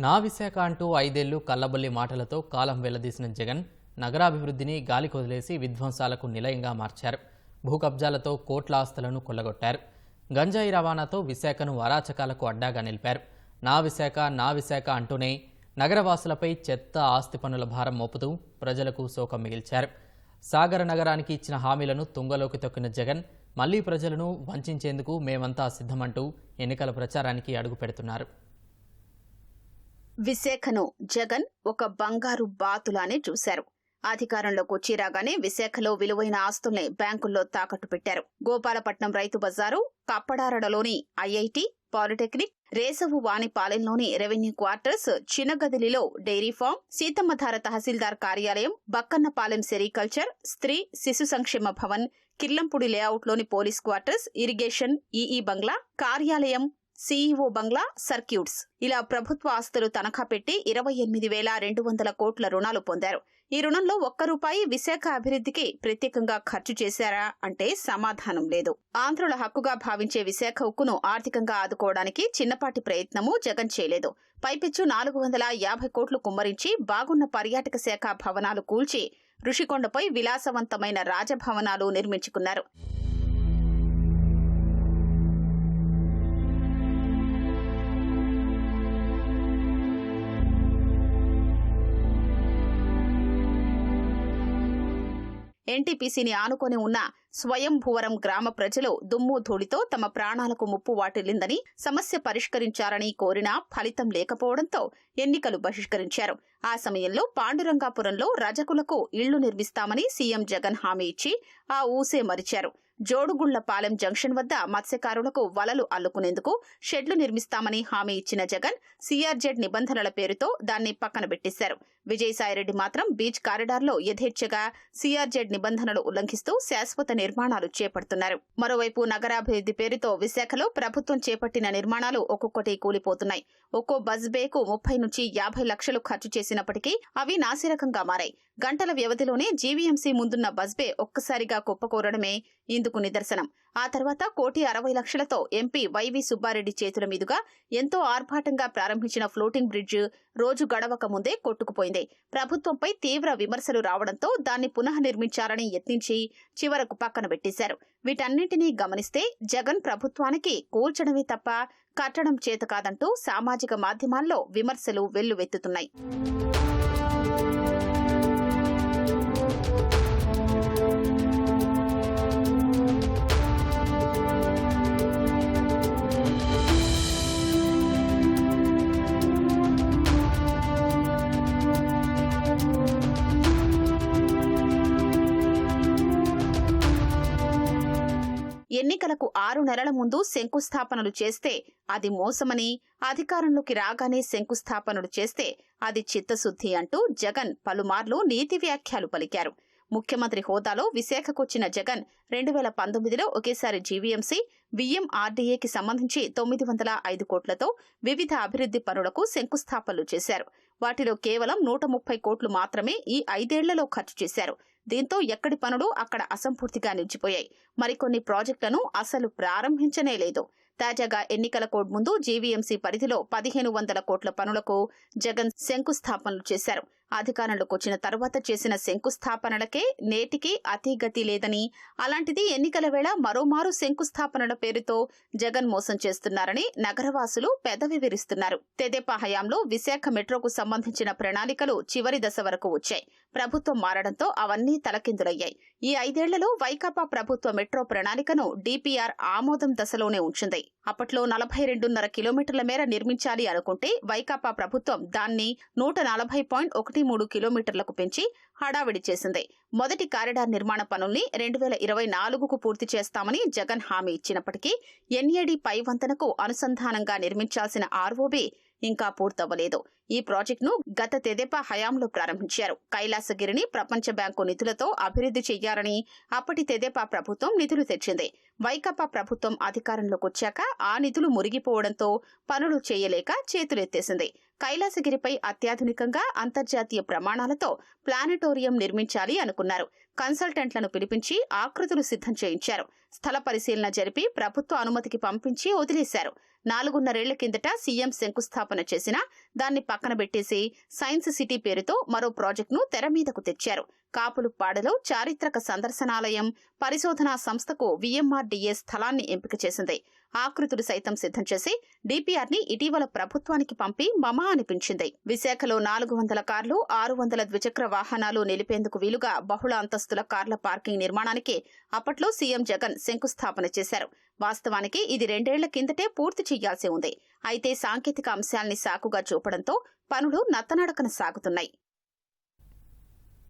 నా విశాఖ అంటూ ఐదేళ్ళు కల్లబొల్లి మాటలతో కాలం వెల్లదీసిన జగన్ నగరాభివృద్ధిని గాలికొదిలేసి విధ్వంసాలకు నిలయంగా మార్చారు. భూ కబ్జాలతో కోట్ల ఆస్తులను కొల్లగొట్టారు. గంజాయి రవాణాతో విశాఖను అరాచకాలకు అడ్డాగా నిలిపారు. నా విశాఖ నా విశాఖ అంటూనే నగరవాసులపై చెత్త ఆస్తి పనుల భారం మోపుతూ ప్రజలకు శోకం మిగిల్చారు. సాగర నగరానికి ఇచ్చిన హామీలను తుంగలోకి తొక్కిన జగన్ మళ్ళీ ప్రజలను వంచేందుకు మేమంతా సిద్ధమంటూ ఎన్నికల ప్రచారానికి అడుగు పెడుతున్నారు. విశాఖను జగన్ ఒక బంగారు బాతులానే చూశారు. అధికారంలోకి వచ్చి రాగానే విశాఖలో విలువైన ఆస్తుల్ని బ్యాంకుల్లో తాకట్టు పెట్టారు. గోపాలపట్నం రైతు బజారు కప్పడారడలోని ఐఐటి పాలిటెక్నిక్ రేసవు వాణిపాలెంలోని రెవెన్యూ క్వార్టర్స్ చిన్నగదిలిలో డైరీ ఫామ్ సీతమ్మధార తహసీల్దార్ కార్యాలయం బక్కన్నపాలెం సెరికల్చర్ స్త్రీ శిశు సంక్షేమ Bhavan Kirlampudi లేఅవుట్లోని police quarters irrigation EE bungalow కార్యాలయం సీఈఓ బంగ్లా సర్క్యూట్స్. ఇలా ప్రభుత్వ ఆస్తులు తనఖా పెట్టి ఇరవై ఎనిమిది వేల రెండు వందల కోట్ల రుణాలు పొందారు. ఈ రుణంలో ఒక్క రూపాయి విశాఖ అభివృద్ధికి ప్రత్యేకంగా ఖర్చు చేశారా అంటే సమాధానం లేదు. ఆంధ్రుల హక్కుగా భావించే విశాఖ ఉక్కును ఆర్థికంగా ఆదుకోవడానికి చిన్నపాటి ప్రయత్నము జగన్ చేయలేదు. పైపెచ్చు నాలుగు వందల యాభై కోట్లు కుమ్మరించి బాగున్న పర్యాటక శాఖ భవనాలు కూల్చి ఋషికొండపై విలాసవంతమైన రాజభవనాలు నిర్మించుకున్నారు. ఎన్టీపీసీని ఆనుకొని ఉన్న స్వయంభువరం గ్రామ ప్రజలు దుమ్ము ధూళితో తమ ప్రాణాలకు ముప్పు వాటిల్లిందని సమస్య పరిష్కరించాలని కోరినా ఫలితం లేకపోవడంతో ఎన్నికలు బహిష్కరించారు. ఆ సమయంలో పాండురంగాపురంలో రజకులకు ఇళ్ళు నిర్మిస్తామని సీఎం జగన్ హామీ ఇచ్చి ఆ ఊసే మరిచారు. జోడుగుళ్ళపాలెం జంక్షన్ వద్ద మత్స్యకారులకు వలలు అల్లుకునేందుకు షెడ్లు నిర్మిస్తామని హామీ ఇచ్చిన జగన్ సీఆర్జెడ్ నిబంధనల పేరుతో దాన్ని పక్కన పెట్టేశారు. విజయసాయిరెడ్డి మాత్రం బీచ్ కారిడార్లో యథేచ్ఛగా సీఆర్జెడ్ నిబంధనలు ఉల్లంఘిస్తూ శాశ్వత నిర్మాణాలు చేపడుతున్నారు. మరోవైపు నగరాభివృద్ధి పేరుతో విశాఖలో ప్రభుత్వం చేపట్టిన నిర్మాణాలు ఒక్కొక్కటి కూలిపోతున్నాయి. ఒక్కో బస్ బేకు ముప్పై నుంచి యాభై లక్షలు ఖర్చు చేసినప్పటికీ అవి నాసిరకంగా మారాయి. గంటల వ్యవధిలోనే జీవీఎంసీ ముందున్న బస్ బే ఒక్కసారిగా కుప్పకూరడమే. ఇందుకు నిదర్శనం. ఆ తర్వాత కోటి అరవై లక్షలతో ఎంపీ వైవి సుబ్బారెడ్డి చేతుల మీదుగా ఎంతో ఆర్భాటంగా ప్రారంభించిన ఫ్లోటింగ్ బ్రిడ్జ్ రోజు గడవక ముందే కొట్టుకుపోయింది. ప్రభుత్వంపై తీవ్ర విమర్శలు రావడంతో దాన్ని పునః నిర్మించాలని యత్నించి చివరకు పక్కన పెట్టేశారు. వీటన్నింటినీ గమనిస్తే జగన్ ప్రభుత్వానికి కూల్చడమే తప్ప కట్టడం చేత కాదంటూ సామాజిక మాధ్యమాల్లో విమర్శలు వెల్లువెత్తుతున్నాయి. ఎన్నికలకు ఆరు నెలల ముందు శంకుస్థాపనలు చేస్తే అది మోసమని అధికారంలోకి రాగానే శంకుస్థాపనలు చేస్తే అది చిత్తశుద్ధి అంటూ జగన్ పలుమార్లు నీతి వ్యాఖ్యలు పలికారు. ముఖ్యమంత్రి హోదాలో విశాఖకొచ్చిన జగన్ రెండు వేల పంతొమ్మిదిలో ఒకేసారి జీవీఎంసీ విఎంఆర్డీఏకి సంబంధించి తొమ్మిది వందల ఐదు కోట్లతో వివిధ అభివృద్ధి పనులకు శంకుస్థాపనలు చేశారు. వాటిలో కేవలం నూట ముప్పై కోట్లు మాత్రమే ఈ ఐదేళ్ళలో ఖర్చు చేశారు. దీంతో ఎక్కడి పనులు అక్కడ అసంపూర్తిగా నిలిచిపోయాయి. మరికొన్ని ప్రాజెక్టులను అసలు ప్రారంభించనే లేదు. తాజాగా ఎన్నికల కోడ్ ముందు జీవీఎంసీ పరిధిలో పదిహేను వందల కోట్ల పనులకు జగన్ శంకుస్థాపనలు చేశారు. అధికారంలోకి వచ్చిన తర్వాత చేసిన శంకుస్థాపనలకే నేటికి అతిగతి లేదని అలాంటిది ఎన్నికల వేళ మరోమారు శంకుస్థాపనల పేరుతో జగన్ మోసం చేస్తున్నారని నగరవాసులు పెదవి విరుస్తున్నారు తెదేపా హయాంలో విశాఖ మెట్రోకు సంబంధించిన ప్రణాళికలు చివరి దశ వరకు వచ్చాయి. ప్రభుత్వం మారడంతో అవన్నీ తలకిందులయ్యాయి. ఈ ఐదేళ్ళలో వైకాపా ప్రభుత్వ మెట్రో ప్రణాళికను డిపిఆర్ ఆమోదం దశలోనే ఉంచింది. అప్పట్లో నలభై రెండున్నర కిలోమీటర్ల మేర నిర్మించాలి అనుకుంటే వైకాపా ప్రభుత్వం దాన్ని నూట నలభై పాయింట్ ఒకటి మూడు కిలోమీటర్లకు పెంచి హడావిడి చేసింది. మొదటి కారిడార్ నిర్మాణ పనుల్ని రెండు వేల ఇరవై నాలుగుకు పూర్తి చేస్తామని జగన్ హామీ ఇచ్చినప్పటికీ ఎన్ఏడి పై వంతెనకు అనుసంధానంగా నిర్మించాల్సిన ఆర్ఓబి ఇంకా పూర్తవ్వలేదు. ఈ ప్రాజెక్టును గత తెదేపా హయాంలో ప్రారంభించారు. కైలాసగిరిని ప్రపంచ బ్యాంకు నిధులతో అభివృద్ధి చెయ్యాలని అప్పటి తెదేపా ప్రభుత్వం నిధులు తెచ్చింది. వైకాపా ప్రభుత్వం అధికారంలోకి వచ్చాక ఆ నిధులు మురిగిపోవడంతో పనులు చేయలేక చేతులెత్తేసింది. కైలాసగిరిపై అత్యాధునికంగా అంతర్జాతీయ ప్రమాణాలతో ప్లానటోరియం నిర్మించాలి అనుకున్నారు. కన్సల్టెంట్లను పిలిపించి ఆకృతులు సిద్ధం చేయించారు. స్థల పరిశీలన జరిపి ప్రభుత్వ అనుమతికి పంపించి వదిలేశారు. నాలుగున్నరేళ్ళ కిందట సీఎం శంకుస్థాపన చేసినా దాన్ని పక్కన పెట్టేసి సైన్స్ సిటీ పేరుతో మరో ప్రాజెక్టును తెర మీదకు తెచ్చారు. కాపులుప్పాడలో చారిత్రక సందర్శనాలయం పరిశోధనా సంస్థకు వీఎంఆర్డీఏ స్థలాన్ని ఎంపిక చేసింది. ఆకృతులు సైతం సిద్ధం చేసి డిపిఆర్ని ఇటీవల ప్రభుత్వానికి పంపి మమా అనిపించింది. విశాఖలో నాలుగు వందల కార్లు ఆరు వందల ద్విచక్ర వాహనాలు నిలిపేందుకు వీలుగా బహుళ అంతస్తుల కార్ల పార్కింగ్ నిర్మాణానికి అప్పట్లో సీఎం జగన్ శంకుస్థాపన చేశారు. వాస్తవానికి ఇది రెండేళ్ళ కిందటే పూర్తి చేయాల్సి ఉంది. అయితే సాంకేతిక అంశాల్ని సాకుగా చూపడంతో పనులు నత్తనడకన సాగుతున్నాయి.